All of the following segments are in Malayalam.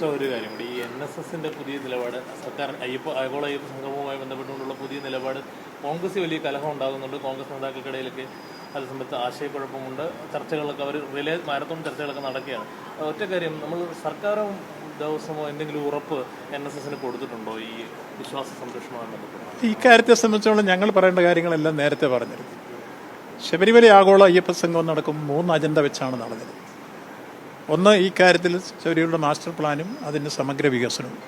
സിസ്റ്റർ ഒരു കാര്യം. ഈ എൻ എസ് എസിന്റെ പുതിയ നിലപാട് സർക്കാർ അയ്യപ്പ ആഗോള അയ്യപ്പ സംഗമവുമായി ബന്ധപ്പെട്ടുകൊണ്ടുള്ള പുതിയ നിലപാട് കോൺഗ്രസ് വലിയ കലഹം ഉണ്ടാകുന്നുണ്ട്. കോൺഗ്രസ് നേതാക്കൾക്കിടയിലൊക്കെ അത് സംബന്ധിച്ച് ആശയക്കുഴപ്പമുണ്ട്. ചർച്ചകളൊക്കെ അവർ റിലേ മാരത്തോൺ ചർച്ചകളൊക്കെ നടക്കുകയാണ്. ഒറ്റ കാര്യം നമ്മൾ സർക്കാരും ദിവസമോ എന്തെങ്കിലും ഉറപ്പ് എൻ എസ് എസിന് കൊടുത്തിട്ടുണ്ടോ ഈ വിശ്വാസ സംരക്ഷണവുമായി ഈ കാര്യത്തെ സംബന്ധിച്ചോളം ഞങ്ങൾ പറയേണ്ട കാര്യങ്ങളെല്ലാം നേരത്തെ പറഞ്ഞിരുന്നു. ശബരിമല ആഗോള അയ്യപ്പ സംഘം നടക്കും. മൂന്ന് അജണ്ട വെച്ചാണ് നടന്നത്. ഒന്ന് ഈ കാര്യത്തിൽ ശബരിമലയുടെ മാസ്റ്റർ പ്ലാനും അതിന്റെ സമഗ്ര വികസനവും.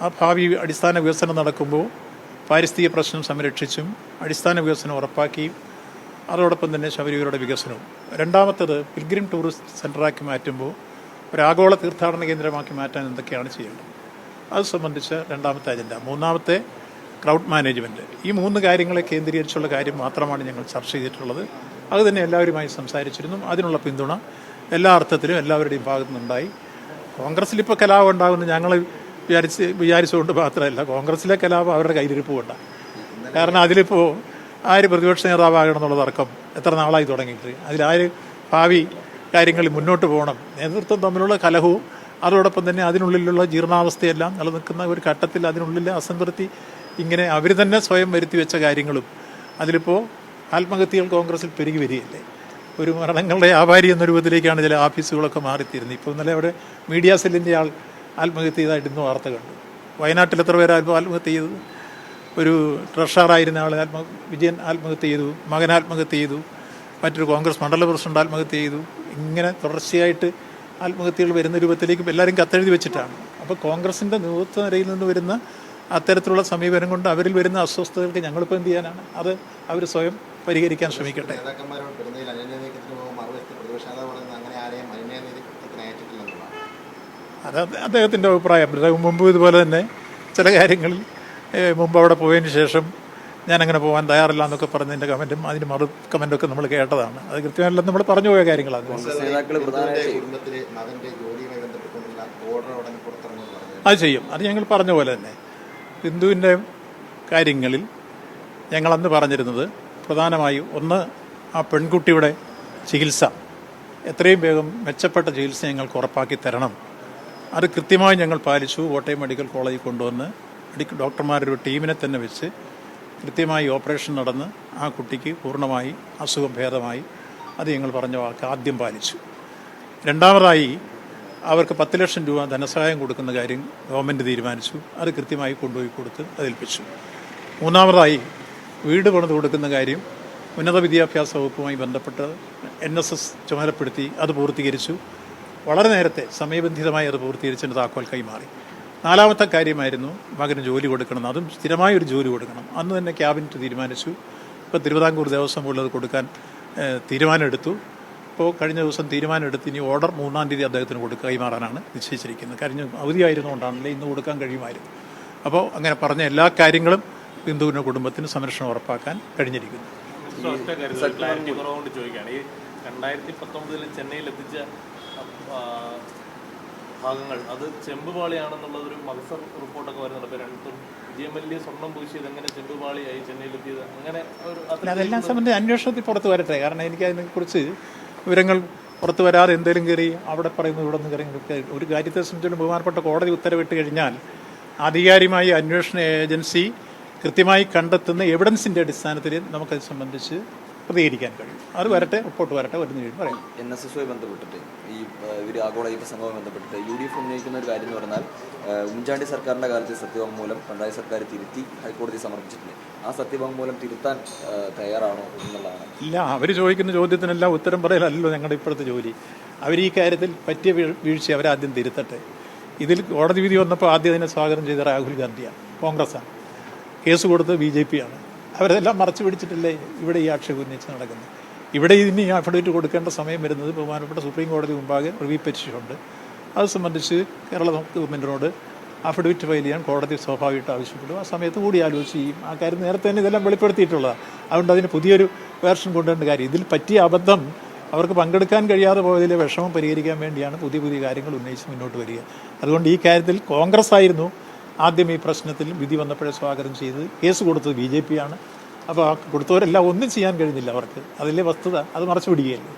ആ ഭാവി അടിസ്ഥാന വികസനം നടക്കുമ്പോൾ പാരിസ്ഥിതിക പ്രശ്നം സംരക്ഷിച്ചും അടിസ്ഥാന വികസനം ഉറപ്പാക്കിയും അതോടൊപ്പം തന്നെ ശബരിമലയുടെ വികസനവും. രണ്ടാമത്തത് പിൽഗ്രിം ടൂറിസ്റ്റ് സെന്ററാക്കി മാറ്റുമ്പോൾ ഒരു ആഗോള തീർത്ഥാടന കേന്ദ്രമാക്കി മാറ്റാൻ എന്തൊക്കെയാണ് ചെയ്യേണ്ടത്? അത് സംബന്ധിച്ച രണ്ടാമത്തെ അജണ്ട മൂന്നാമത്തെ ക്രൗഡ് മാനേജ്മെന്റ് ഈ മൂന്ന് കാര്യങ്ങളെ കേന്ദ്രീകരിച്ചുള്ള കാര്യം മാത്രമാണ് ഞങ്ങൾ ചർച്ച ചെയ്തിട്ടുള്ളത്. അത് തന്നെ എല്ലാവരുമായി സംസാരിച്ചിരുന്നു. അതിനുള്ള പിന്തുണ എല്ലാ അർത്ഥത്തിലും എല്ലാവരുടെയും ഭാഗത്തു നിന്നുണ്ടായി കോൺഗ്രസ്സിൽ ഇപ്പോൾ കലാപം ഉണ്ടാകുമെന്ന് ഞങ്ങൾ വിചാരിച്ച് വിചാരിച്ചുകൊണ്ട് മാത്രമല്ല കോൺഗ്രസ്സിലെ കലാപം അവരുടെ കയ്യിലിരിപ്പ് കൊണ്ടാണ് കാരണം അതിലിപ്പോൾ ആര് പ്രതിപക്ഷ നേതാവാകണം എന്നുള്ള തർക്കം എത്ര നാളായി തുടങ്ങിയിട്ട് അതിലാര് ഭാവി കാര്യങ്ങളിൽ മുന്നോട്ട് പോകണം നേതൃത്വം തമ്മിലുള്ള കലഹവും അതോടൊപ്പം തന്നെ അതിനുള്ളിലുള്ള ജീർണാവസ്ഥയെല്ലാം നിലനിൽക്കുന്ന ഒരു ഘട്ടത്തിൽ അതിനുള്ളിലെ അസംതൃപ്തി ഇങ്ങനെ അവർ തന്നെ സ്വയം വരുത്തി വെച്ച കാര്യങ്ങളും അതിലിപ്പോൾ ആത്മഹത്യകൾ കോൺഗ്രസിൽ പെരുകി വരികയല്ലേ? ഒരു മരണങ്ങളുടെ വ്യാപാരി എന്ന രൂപത്തിലേക്കാണ് ചില ഓഫീസുകളൊക്കെ മാറിത്തീരുന്നത് ഇപ്പോൾ ഇന്നലെ അവിടെ മീഡിയ സെല്ലിന്റെ ആൾ ആത്മഹത്യ ചെയ്തതായിട്ട് ഇന്ന് വാർത്ത കണ്ടു. വയനാട്ടിൽ എത്ര പേര് ആത്മഹത്യ ചെയ്തത്? ഒരു ട്രഷറായിരുന്ന ആൾ ആത്മ വിജയൻ ആത്മഹത്യ ചെയ്തു മകൻ ആത്മഹത്യ ചെയ്തു മറ്റൊരു കോൺഗ്രസ് മണ്ഡല പ്രസിഡന്റ് ആത്മഹത്യ ചെയ്തു. ഇങ്ങനെ തുടർച്ചയായിട്ട് ആത്മഹത്യകൾ വരുന്ന രൂപത്തിലേക്കും എല്ലാവരും കത്തെഴുതി വെച്ചിട്ടാണ്. അപ്പോൾ കോൺഗ്രസിന്റെ നേതൃത്വ നിരയിൽ നിന്ന് വരുന്ന അത്തരത്തിലുള്ള സമീപനം കൊണ്ട് അവരിൽ വരുന്ന അസ്വസ്ഥതകൾക്ക് ഞങ്ങളിപ്പോൾ എന്ത് ചെയ്യാനാണ്? അത് അവർ സ്വയം പരിഹരിക്കാൻ ശ്രമിക്കട്ടെ. അത് അദ്ദേഹത്തിന്റെ അഭിപ്രായം. അദ്ദേഹം മുമ്പ് ഇതുപോലെ തന്നെ ചില കാര്യങ്ങളിൽ മുമ്പ് അവിടെ പോയതിന് ശേഷം ഞാനങ്ങനെ പോകാൻ തയ്യാറില്ല എന്നൊക്കെ പറഞ്ഞതിന്റെ കമന്റും അതിന് മറു കമന്റൊക്കെ നമ്മൾ കേട്ടതാണ്. അത് കൃത്യമായിട്ടും നമ്മൾ പറഞ്ഞു പോയ കാര്യങ്ങളാണ്. അത് ചെയ്യും. അത് ഞങ്ങൾ പറഞ്ഞ പോലെ തന്നെ. ഹിന്ദുവിന്റെ കാര്യങ്ങളിൽ ഞങ്ങളന്ന് പറഞ്ഞിരുന്നത് പ്രധാനമായും ഒന്ന് ആ പെൺകുട്ടിയുടെ ചികിത്സ. എത്രയും വേഗം മെച്ചപ്പെട്ട ചികിത്സ ഞങ്ങൾക്ക് ഉറപ്പാക്കി തരണം. അത് കൃത്യമായി ഞങ്ങൾ പാലിച്ചു. കോട്ടയം മെഡിക്കൽ കോളേജിൽ കൊണ്ടുവന്ന് മെഡിക്കൽ ഡോക്ടർമാരുടെ ഒരു ടീമിനെ തന്നെ വെച്ച് കൃത്യമായി ഓപ്പറേഷൻ നടന്ന് ആ കുട്ടിക്ക് പൂർണമായി അസുഖം ഭേദമായി അത് ഞങ്ങൾ പറഞ്ഞ വാക്ക് ആദ്യം പാലിച്ചു. രണ്ടാമതായി അവർക്ക് പത്ത് ലക്ഷം രൂപ ധനസഹായം കൊടുക്കുന്ന കാര്യം ഗവൺമെന്റ് തീരുമാനിച്ചു. അത് കൃത്യമായി കൊണ്ടുപോയി കൊടുത്ത് അതേൽപ്പിച്ചു. മൂന്നാമതായി വീട് പണിത് കൊടുക്കുന്ന കാര്യം ഉന്നത വിദ്യാഭ്യാസ വകുപ്പുമായി ബന്ധപ്പെട്ട് എൻ എസ് എസ് ചുമതലപ്പെടുത്തി അത് പൂർത്തീകരിച്ചു. വളരെ നേരത്തെ സമയബന്ധിതമായി അത് പൂർത്തീകരിച്ചതിന്റെ താക്കോൽ കൈമാറി. നാലാമത്തെ കാര്യമായിരുന്നു മകന് ജോലി കൊടുക്കണം. അതും സ്ഥിരമായ ഒരു ജോലി കൊടുക്കണം. അന്ന് തന്നെ ക്യാബിനറ്റ് തീരുമാനിച്ചു. ഇപ്പോൾ തിരുവിതാംകൂർ ദേവസ്വം ബോർഡിൽ അത് കൊടുക്കാൻ തീരുമാനമെടുത്തു. ഇപ്പോൾ കഴിഞ്ഞ ദിവസം തീരുമാനമെടുത്ത് ഇനി ഓർഡർ മൂന്നാം തീയതി അദ്ദേഹത്തിന് കൊടുക്കുക കൈമാറാനാണ് നിശ്ചയിച്ചിരിക്കുന്നത്. കഴിഞ്ഞ അവധിയായിരുന്നുകൊണ്ടാണല്ലേ ഇന്ന് കൊടുക്കാൻ കഴിയുമായിരുന്നു. അപ്പോൾ അങ്ങനെ പറഞ്ഞ എല്ലാ കാര്യങ്ങളും ബിന്ദുവിന്റെ കുടുംബത്തിന് സംരക്ഷണം ഉറപ്പാക്കാൻ കഴിഞ്ഞിരിക്കുന്നു. ചോദിക്കുകയാണ്. ഈ രണ്ടായിരത്തി പത്തൊമ്പതിൽ ചെന്നൈയിൽ എത്തിച്ച ഭാഗങ്ങൾ അത് ചെമ്പുപാളിയാണെന്നുള്ളതൊരു മത്സർ റിപ്പോർട്ടൊക്കെ വരുന്നുണ്ട്. ഇപ്പോൾ രണ്ടും വിജയമല്യ സ്വർണം പൂശിയത് എങ്ങനെ ചെമ്പുപാളിയായി ചെന്നൈയിലെത്തിയത് അങ്ങനെ ഒരു അതെല്ലാം സംബന്ധിച്ച് അന്വേഷണത്തിൽ പുറത്ത് വരട്ടെ. കാരണം എനിക്ക് അതിനെക്കുറിച്ച് വിവരങ്ങൾ പുറത്തു വരാതെ എന്തെങ്കിലും കയറി അവിടെ പറയുന്നു ഇവിടെ നിന്ന് കയറി ഒരു കാര്യത്തെ സംബന്ധിച്ചും ബഹുമാനപ്പെട്ട കോടതി ഉത്തരവിട്ട് കഴിഞ്ഞാൽ ആധികാരികമായി അന്വേഷണ ഏജൻസി കൃത്യമായി കണ്ടെത്തുന്ന എവിഡൻസിന്റെ അടിസ്ഥാനത്തിൽ നമുക്കത് സംബന്ധിച്ച് പ്രതികരിക്കാൻ കഴിയും. അത് വരട്ടെ റിപ്പോർട്ട് വരട്ടെ വരുന്ന കഴിയും പറയാം എൻ എസ് എസുമായി ബന്ധപ്പെട്ടിട്ട് ഈ ഇവർ ആഗോള അയ്യപ്പ സംഘവുമായി ബന്ധപ്പെട്ടിട്ട് യു ഡി എഫ് ഉന്നയിക്കുന്ന ഒരു കാര്യം എന്ന് പറഞ്ഞാൽ ഉമ്മൻചാണ്ടി സർക്കാരിന്റെ കാലത്തെ സത്യവാങ്മൂലം പിണറായി സർക്കാർ തിരുത്തി ഹൈക്കോടതി സമർപ്പിച്ചിട്ടുണ്ട്. ആ സത്യവാങ്മൂലം തിരുത്താൻ തയ്യാറാണോ എന്നുള്ളതാണ്. ഇല്ല അവർ ചോദിക്കുന്ന ചോദ്യത്തിനെല്ലാം ഉത്തരം പറയലല്ലോ ഞങ്ങളുടെ ഇപ്പോഴത്തെ ജോലി. അവർ ഈ കാര്യത്തിൽ പറ്റിയ വീഴ്- വീഴ്ച അവരാദ്യം തിരുത്തട്ടെ. ഇതിൽ കോടതി വിധി വന്നപ്പോൾ ആദ്യം അതിനെ സ്വാഗതം ചെയ്ത രാഹുൽ ഗാന്ധിയാണ് കോൺഗ്രസ്സാണ്. കേസ് കൊടുത്തത് ബി ജെ പിയാണ് അവരെല്ലാം മറച്ചു പിടിച്ചിട്ടല്ലേ ഇവിടെ ഈ ആക്ഷേപം ഉന്നയിച്ച് നടക്കുന്നത്. ഇവിടെ ഇനി അഫിഡവിറ്റ് കൊടുക്കേണ്ട സമയം വരുന്നത് ബഹുമാനപ്പെട്ട സുപ്രീം കോടതി മുമ്പാകെ റിവ്യൂ പെറ്റീഷനുണ്ട്. അത് സംബന്ധിച്ച് കേരള ഗവൺമെന്റിനോട് അഫിഡവിറ്റ് ഫയൽ ചെയ്യാൻ കോടതി സ്വാഭാവികമായിട്ട് ആവശ്യപ്പെടും. ആ സമയത്ത് കൂടി ആലോചിച്ച് ചെയ്യും ആ കാര്യം നേരത്തെ തന്നെ ഇതെല്ലാം വെളിപ്പെടുത്തിയിട്ടുള്ളതാണ് അതുകൊണ്ട് അതിന് പുതിയൊരു വേർഷൻ കൊണ്ടുവരേണ്ട കാര്യം. ഇതിൽ പറ്റിയ അബദ്ധം അവർക്ക് പങ്കെടുക്കാൻ കഴിയാതെ പോയതിലെ വിഷമം പരിഹരിക്കാൻ വേണ്ടിയാണ് പുതിയ പുതിയ കാര്യങ്ങൾ ഉന്നയിച്ച് മുന്നോട്ട് വരിക. അതുകൊണ്ട് ഈ കാര്യത്തിൽ കോൺഗ്രസ് ആയിരുന്നു ആദ്യം ഈ പ്രശ്നത്തിൽ വിധി വന്നപ്പോഴേ സ്വാഗതം ചെയ്ത് കേസ് കൊടുത്തത് ബി ജെ പി ആണ്. അപ്പോൾ കൊടുത്തവരെല്ലാം ഒന്നും ചെയ്യാൻ കഴിഞ്ഞില്ല അവർക്ക്. അതിലെ വസ്തുത? അത് മറച്ചു പിടിക്കുകയല്ലേ?